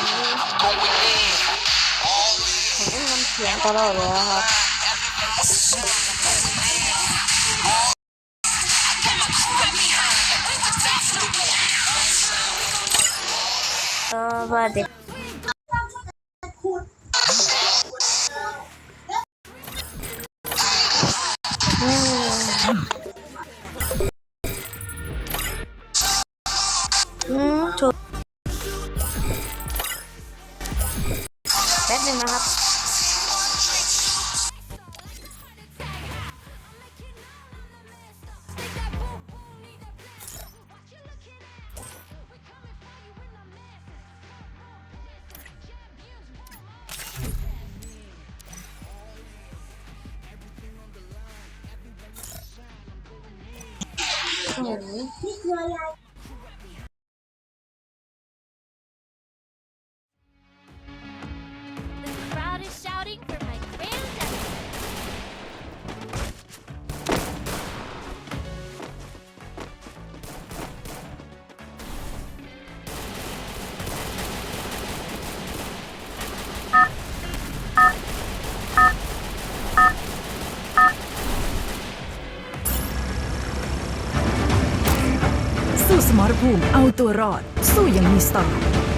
ผมมันเสียงตลอดเลยครับก็ว่าเด็กอืม Nè. ตัวรอด สู้อย่างมีสไตล์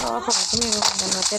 ก็ขอะผมก็ไม่รู้เหมืนกันว่จะ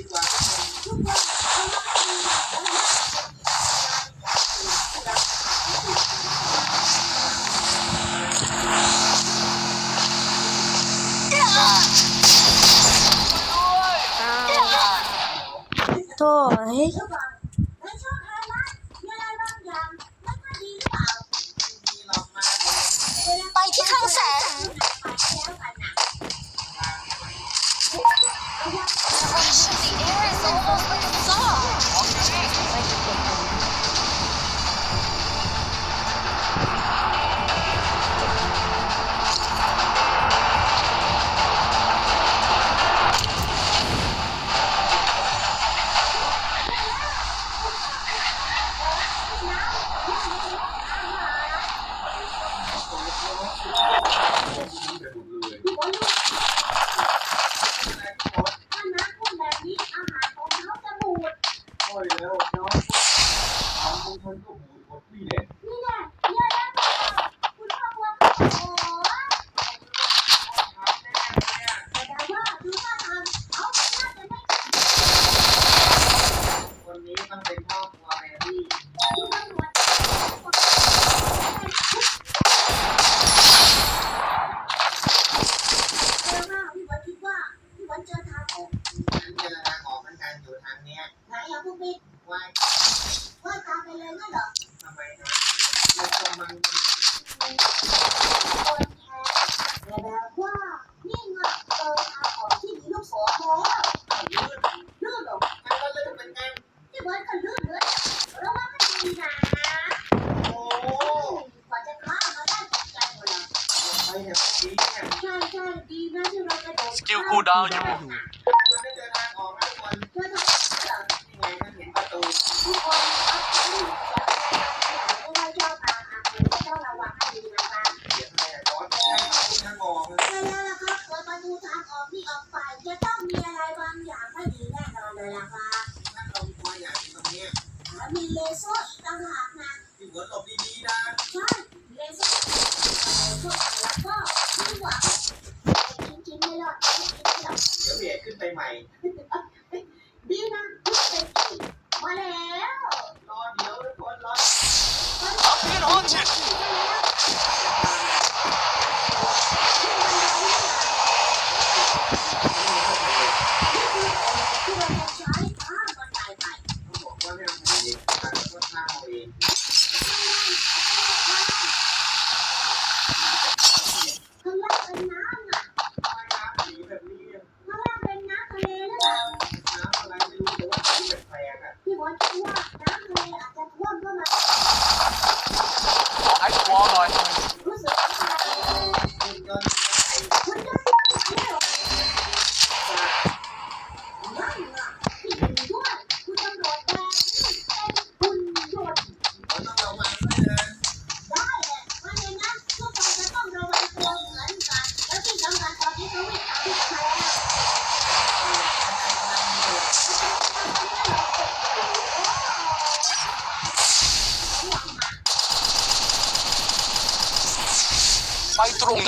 igual. Gracias. ลูกบิดวายว่าตามไปเลยงั้หรอทำไมนะมันจะมันคนแทนแบบว่านี่ไงเจอทางออที่มีลูกศรแล้วลื่นหรอมัก็ล่นเหมือกัที่เบิก็ลื่นเลยระวังให้ดีนะโอ้กว่จะข้าดเลยไดีใช่ใช่ดีนะที่กระสกิลคูดาวอยู่ ไปใหม่ ดีนะมาแล้ว รอเดี๋ยวทุกคนรอ I've been haunted!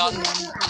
Obrigado.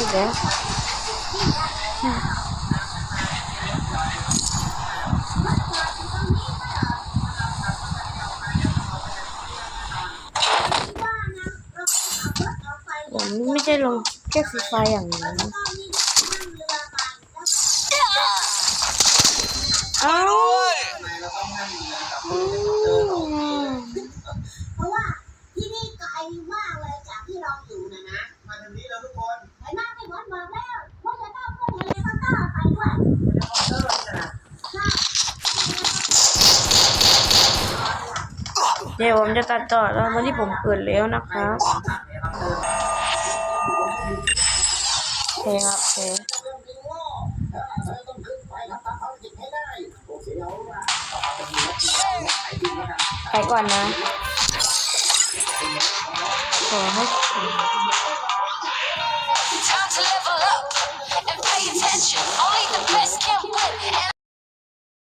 อีกแล้วไม่ใช่ลงแค่สีไฟอย่างนี้เอา เดี๋ยวผมจะตัดต่อตอนที่ผมเปิดแล้วนะครับโอเคครับโอเคไปก่อนนะขอให้ Only.